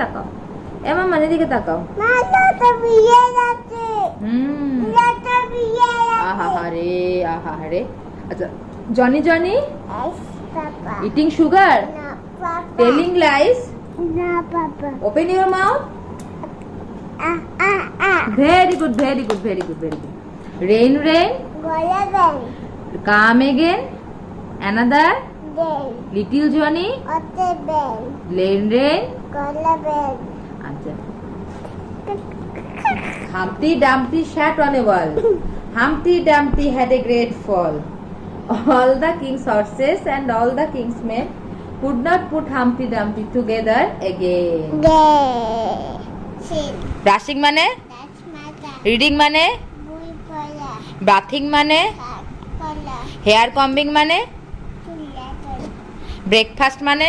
তাকাও। এমা মানে দিকে তাকাও। হুম। আহা হারে আহা হারে আচ্ছা Johnny Johnny? Eating sugar telling lies open your mouth very good very good very good very good rain rain come again another little Johnny lane rain আচ্ছা Humpty Dumpty sat on a wall. Humpty Dumpty had a great fall. All the king's horses and all the king's men could not put Humpty Dumpty together again. Brushing মানে reading মানে bathing মানে hair combing মানে breakfast মানে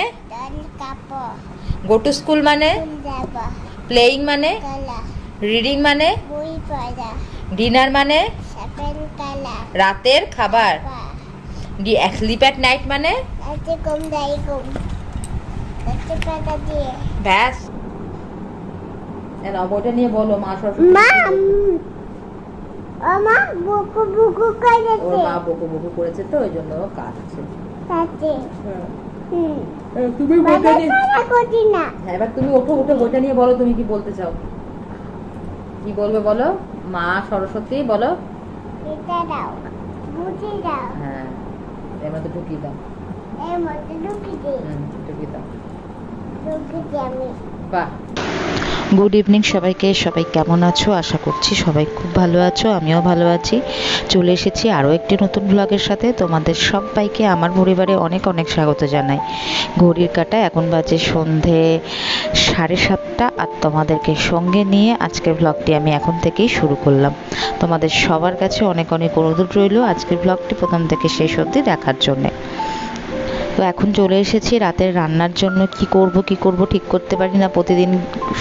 go to school মানে? Playing মানে? Reading মানে? Dinner মানে? রাতের খাবার। স্লিপ অ্যাট নাইট মানে? ব্যাস। বইটা নিয়ে বলো মা সরস্বতী আমা বুকু বুকু ওর মা বকু বকু করেছে তো ওই জন্য কাঁদছে। হ্যাঁ, তুমি বইটা নিয়ে না। হ্যাঁ এবার তুমি ওঠো ওঠো বইটা নিয়ে বলো তুমি কি বলতে চাও। কি বলবে বলো? মা সরস্বতী বলো। এটা দাও বুঝি দাও। হ্যাঁ এর মধ্যে ঢুকিয়ে দাও। এর মধ্যে ঢুকি দাও ঢুকিয়ে দাও। ঢুকি দে আমি। বাহ। গুড ইভিনিং সবাইকে, সবাই কেমন আছো? আশা করছি সবাই খুব ভালো আছো, আমিও ভালো আছি। চলে এসেছি আরও একটি নতুন ব্লগের সাথে। তোমাদের সবাইকে আমার পরিবারে অনেক অনেক স্বাগত জানাই। ঘড়ির কাটা, এখন বাজে সন্ধে সাড়ে সাতটা। আর তোমাদেরকে সঙ্গে নিয়ে আজকের ব্লগটি আমি এখন থেকেই শুরু করলাম। তোমাদের সবার কাছে অনেক অনেক অনুরোধ রইল আজকের ব্লগটি প্রথম থেকে শেষ অবধি দেখার জন্যে। তো এখন চলে এসেছি রাতের রান্নার জন্য। কি করব কি করব ঠিক করতে পারি না। প্রতিদিন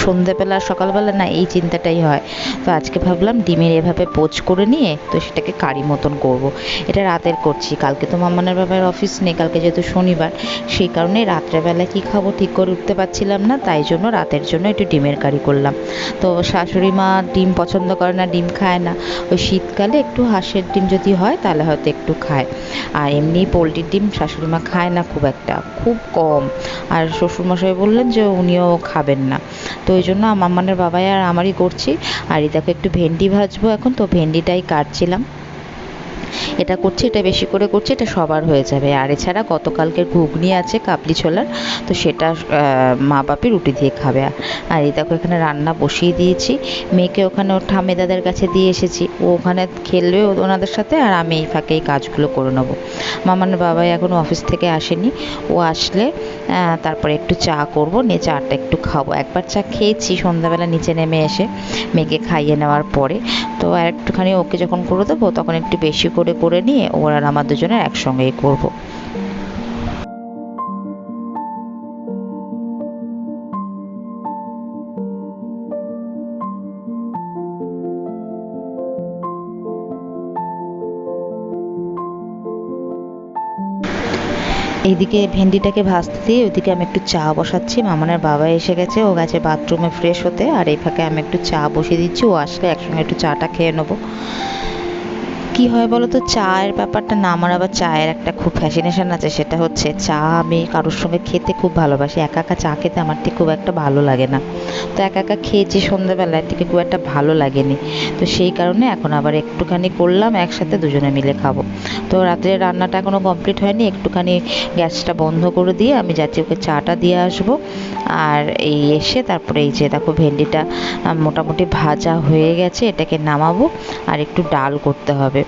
সন্ধেবেলা, সকালবেলা না এই চিন্তাটাই হয়। তো আজকে ভাবলাম ডিমের এভাবে পোচ করে নিয়ে তো সেটাকে কারি মতন করব। এটা রাতের করছি। কালকে তো মামানের বাবার অফিস নেই, কালকে যেহেতু শনিবার, সেই কারণে রাত্রেবেলা কি খাব ঠিক করে উঠতে পারছিলাম না, তাই জন্য রাতের জন্য একটু ডিমের কারি করলাম। তো শাশুড়ি মা ডিম পছন্দ করে না, ডিম খায় না। ওই শীতকালে একটু হাঁসের ডিম যদি হয়, তাহলে হয়তো একটু খায়। আর এমনি পোলট্রির ডিম শাশুড়ি মা খায় না। খুব একটা, খুব কম। আর শ্বশুরমশাই বললেন যে উনিও খাবেন না। তো ওই জন্য মামানের বাবাই আর আমারই করছি। আর এই দেখো একটু ভেন্ডি ভাজবো এখন, তো ভেন্ডিটাই কাটছিলাম। এটা করছি, এটা বেশি করে করছি, এটা সবার হয়ে যাবে। আর এছাড়া গতকালকের ঘুগনি আছে, কাবলি ছোলার, তো সেটা মা বাপি রুটি দিয়ে খাবে। আর এই দেখো এখানে রান্না বসিয়ে দিয়েছি। মেয়েকে ওখানে ওর ঠামেদাদের কাছে দিয়ে এসেছি। ও ওখানে খেলবে ওনাদের সাথে, আর আমি এই ফাঁকে এই কাজগুলো করে নেব। মামার বাবাই এখনও অফিস থেকে আসেনি। ও আসলে তারপরে একটু চা করব, নিয়ে চাটা একটু খাব। একবার চা খেয়েছি, সন্ধ্যাবেলা নিচে নেমে এসে মেয়েকে খাইয়ে নেওয়ার পরে। তো আর একটুখানি ওকে যখন করে দেবো, তখন একটু বেশি করে করে করে নিয়ে ওর আর আমার দুজনের একসঙ্গেই করব। এইদিকে ভেন্ডিটাকে ভাজতে দিয়ে ওইদিকে আমি একটু চা বসাচ্ছি। মামানের বাবা এসে গেছে, ও গেছে বাথরুমে ফ্রেশ হতে। আর এই ফাঁকে আমি একটু চা বসিয়ে দিচ্ছি, ও আসলে একসঙ্গে একটু চাটা খেয়ে নেব। কি হয় বলো তো চায়ের ব্যাপারটা না, আমার আবার চায়ের একটা খুব ফ্যাসিনেশন আছে, সেটা হচ্ছে চা আমি কারোর সঙ্গে খেতে খুব ভালোবাসি। একা একা চা খেতে আমার ঠিক খুব একটা ভালো লাগে না। তো একা একা খেয়েছি সন্ধ্যাবেলায় থেকে খুব একটা ভালো লাগেনি। তো সেই কারণে এখন আবার একটুখানি করলাম, একসাথে দুজনে মিলে খাব। তো রাতের রান্নাটা এখনও কমপ্লিট হয়নি, একটুখানি গ্যাসটা বন্ধ করে দিয়ে আমি যাচ্ছি ওকে চাটা দিয়ে আসব। আর এই এসে তারপরে এই যে দেখো ভেন্ডিটা মোটামুটি ভাজা হয়ে গেছে, এটাকে নামাবো। আর একটু ডাল করতে হবে।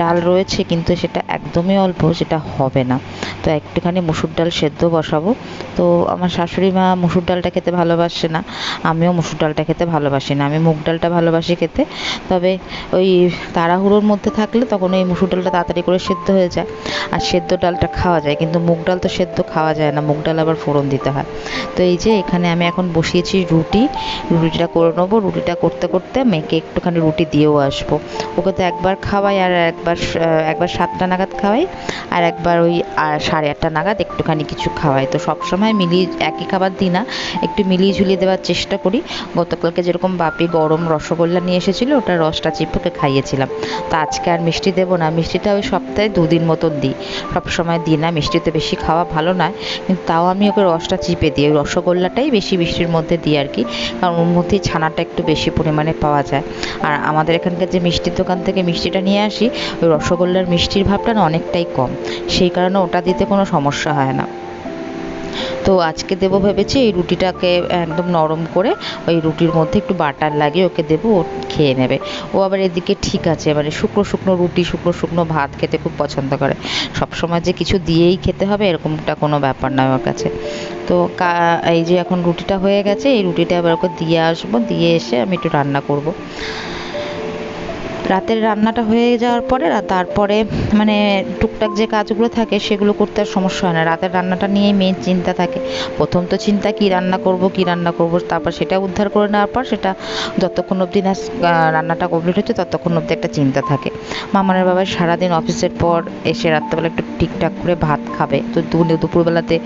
ডাল রয়েছে, কিন্তু সেটা একদমই অল্প, সেটা হবে না। তো একটুখানি মুসুর ডাল সেদ্ধ বসাবো। তো আমার শাশুড়ি মা মুসুর ডালটা খেতে ভালোবাসে না, আমিও মুসুর ডালটা খেতে ভালোবাসি না। আমি মুগ ডালটা ভালোবাসি খেতে, তবে ওই তাড়াহুড়োর মধ্যে থাকলে তখন ওই মুসুর ডালটা তাড়াতাড়ি করে সেদ্ধ হয়ে যায়। আর সেদ্ধ ডালটা খাওয়া যায়, কিন্তু মুগ ডাল তো সেদ্ধ খাওয়া যায় না, মুগ ডাল আবার ফোড়ন দিতে হয়। তো এই যে এখানে আমি এখন বসিয়েছি রুটি, রুটিটা করে নেব। রুটিটা করতে করতে মেয়েকে একটুখানি রুটি দিয়েও আসব। ওকে তো একবার খাওয়াই আর এক একবার একবার সাতটা নাগাদ খাওয়াই আর একবার ওই সাড়ে আটটা নাগাদ একটুখানি কিছু খাওয়াই। তো সব সময় মিলিয়ে একই খাবার দিই না, একটু মিলিয়ে ঝুলিয়ে দেওয়ার চেষ্টা করি। গতকালকে যেরকম বাপি গরম রসগোল্লা নিয়ে এসেছিল, ওটা রসটা চিপকে খাইয়েছিলাম। তো আজকে আর মিষ্টি দেবো না, মিষ্টিটা ওই সপ্তাহে দুদিন মতন দিই। সব সময় দিই না, মিষ্টিতে বেশি খাওয়া ভালো নয়, কিন্তু তাও আমি ওকে রসটা চিপে দিই। ওই রসগোল্লাটাই বেশি মিষ্টির মধ্যে দিই আর কি, কারণ ওর মধ্যেই ছানাটা একটু বেশি পরিমাণে পাওয়া যায়। আর আমাদের এখানকার যে মিষ্টির দোকান থেকে মিষ্টিটা নিয়ে আসি ওই রসগোল্লার মিষ্টির ভাবটা না অনেকটাই কম। সেই কারণে ওটা দিতে কোনো সমস্যা হয় না। তো আজকে দেবো ভেবেছি এই রুটিটাকে একদম নরম করে ওই রুটির মধ্যে একটু বাটার লাগিয়ে ওকে দেবো, ও খেয়ে নেবে। ও আবার এদিকে ঠিক আছে মানে শুকনো শুকনো রুটি, শুকনো শুকনো ভাত খেতে খুব পছন্দ করে। সব সময় যে কিছু দিয়েই খেতে হবে এরকমটা কোনো ব্যাপার নয় ওর কাছে। তো এই যে এখন রুটিটা হয়ে গেছে, এই রুটিটা এবার ওকে দিয়ে আসব, দিয়ে এসে আমি একটু রান্না করব। রাতের রান্নাটা হয়ে যাওয়ার পরে তারপরে মানে টুকটাক যে কাজগুলো থাকে সেগুলো করতে আর সমস্যা হয় না। রাতের রান্নাটা নিয়েই মেন চিন্তা থাকে। প্রথম তো চিন্তা কি রান্না করব, কি রান্না করব, তারপর সেটা উদ্ধার করে নেওয়ার পর সেটা যতক্ষণ অবধি না রান্নাটা কমপ্লিট হচ্ছে ততক্ষণ অবধি একটা চিন্তা থাকে। মামানের বাবা সারাদিন অফিসের পর এসে রাত্রেবেলা একটু ঠিকঠাক করে ভাত খাবে। তো দুপুরবেলাতে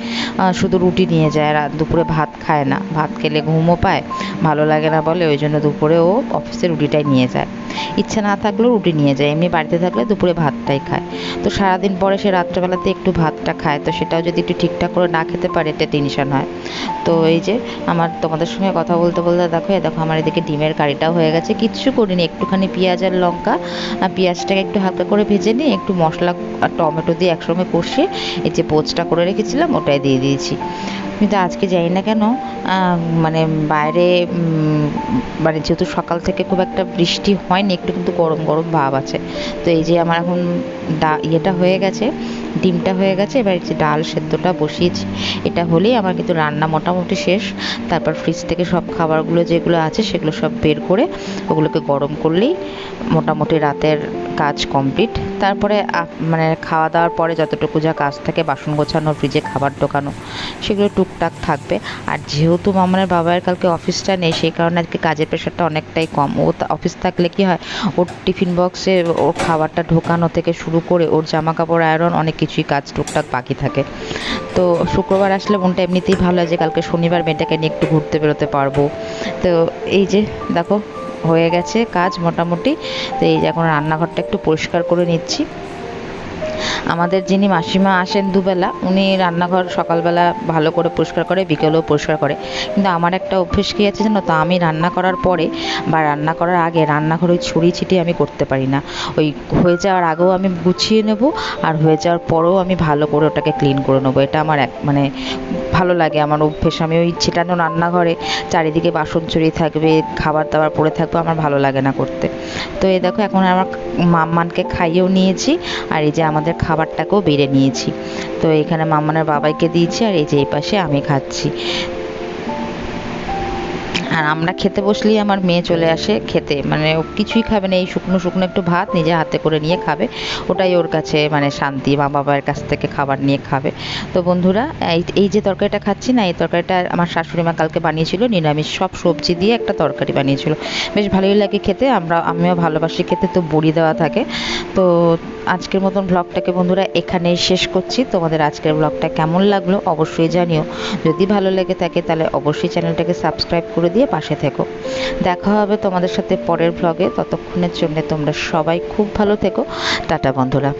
শুধু রুটি নিয়ে যায়। দুপুরে ভাত খায় না। ভাত খেলে ঘুমও পায়, ভালো লাগে না বলে। ওই জন্য দুপুরে ও অফিসে রুটিটাই নিয়ে যায়। ইচ্ছা না থাকলেও রুটি নিয়ে যায়। এমনি বাড়িতে থাকলে দুপুরে ভাতটাই খায়। তো সারাদিন পরে সে রাত্রেবেলাতে একটু ভাতটা খায়। তো সেটাও যদি একটু ঠিকঠাক করে না খেতে পারে, এটা টেনশন হয়। তো এই যে আমার তোমাদের সঙ্গে কথা বলতে বলতে দেখো দেখো আমার এদিকে ডিমের কারিটাও হয়ে গেছে। কিচ্ছু করিনি, একটুখানি পেঁয়াজ আর লঙ্কা। আর পেঁয়াজটাকে একটু হালকা করে ভেজে নিয়ে একটু মশলা আর টমেটো দিয়ে একসঙ্গে কষিয়ে এই যে পোচটা করে রেখেছিলাম, ওটাই দিয়ে দিয়েছি। কিন্তু আজকে জানি না কেন মানে বাইরে মানে যেহেতু সকাল থেকে খুব একটা বৃষ্টি হয়নি, একটু কিন্তু গরম গরম ভাব আছে। তো এই যে আমার এখন ডা, ইয়েটা হয়ে গেছে, ডিমটা হয়ে গেছে, এবার যে ডাল সেদ্ধটা বসিয়েছি। এটা হলেই আমার কিন্তু রান্না মোটামুটি শেষ। তারপর ফ্রিজ থেকে সব খাবারগুলো যেগুলো আছে, সেগুলো সব বের করে ওগুলোকে গরম করলেই মোটামুটি রাতের কাজ কমপ্লিট। তারপরে মানে খাওয়া দাওয়ার পরে যতটুকু যা কাজ থাকে, বাসন গোছানো, ফ্রিজে খাবার ঢোকানো, সেগুলো টুকটাক থাকবে। আর যেহেতু মামানের বাবার কালকে অফিসটা নেই, সেই কারণে আজকে কাজের প্রেশারটা অনেকটাই কম। ও অফিস থাকলে কি হয়, ওর টিফিন বক্সে ওর খাবারটা ঢোকানো থেকে শুরু করে ওর জামা কাপড় আয়রন অনেক কিছুই কাজ টুকটাক বাকি থাকে। তো শুক্রবার আসলে মনটা এমনিতেই ভালো হয় যে কালকে শনিবার মেয়েটাকে নিয়ে একটু ঘুরতে বেরোতে পারব। তো এই যে, দেখো হয়ে গেছে কাজ মোটামুটি। তো এই যে এখন রান্নাঘরটা একটু পরিষ্কার করে নিচ্ছি। আমাদের যিনি মাসিমা আসেন দুবেলা, উনি রান্নাঘর সকালবেলা ভালো করে পরিষ্কার করে, বিকেলেও পরিষ্কার করে। কিন্তু আমার একটা অভ্যেস কি আছে জানো তো? আমি রান্না করার পরে বা রান্না করার আগে রান্নাঘর ছড়িয়ে ছিটিয়ে আমি করতে পারি না। ওই হয়ে যাওয়ার আগেও আমি গুছিয়ে নেব, আর হয়ে যাওয়ার পরেও আমি ভালো করে ওটাকে ক্লিন করে নেব। এটা আমার এক মানে ভালো লাগে, আমার অভ্যেস। আমি ওই ছিটানো রান্নাঘরে চারিদিকে বাসন ছড়িয়ে থাকবে, খাবার দাবার পড়ে থাকবে, আমার ভালো লাগে না করতে। তো এই দেখো, এখন আমার মাম্মানকে খাইয়েও নিয়েছি, আর এই যে আমাদের খাবারটাকেও বেড়ে নিয়েছি। তো এখানে মামনের বাবাইকে দিয়েছি আর এই যে এই পাশে আমি খাচ্ছি। আর আমরা খেতে বসলেই আমার মেয়ে চলে আসে খেতে। মানে কিছুই খাবে না, এই শুকনো শুকনো একটু ভাত নিজে হাতে করে নিয়ে খাবে। ওটাই ওর কাছে মানে শান্তি, মা বাবার কাছ থেকে খাবার নিয়ে খাবে। তো বন্ধুরা, এই এই যে তরকারিটা খাচ্ছি না, এই তরকারিটা আমার শাশুড়ি মা কালকে বানিয়েছিল, নিরামিষ সব সবজি দিয়ে একটা তরকারি বানিয়েছিল। বেশ ভালোই লাগে খেতে, আমরা, আমিও ভালোবাসি খেতে, তো বড়ি দেওয়া থাকে। তো আজকের মতন ব্লগটাকে বন্ধুরা এখানেই শেষ করছি। তোমাদের আজকের ব্লগটা কেমন লাগল অবশ্যই জানিও। যদি ভালো লেগে থাকে তাহলে অবশ্যই চ্যানেলটাকে সাবস্ক্রাইব করে দিয়ে পাশে থেকো। দেখা হবে তোমাদের সাথে পরের ব্লগে ততক্ষণের জন্য তোমরা সবাই খুব ভালো থেকো। টাটা বন্ধুরা।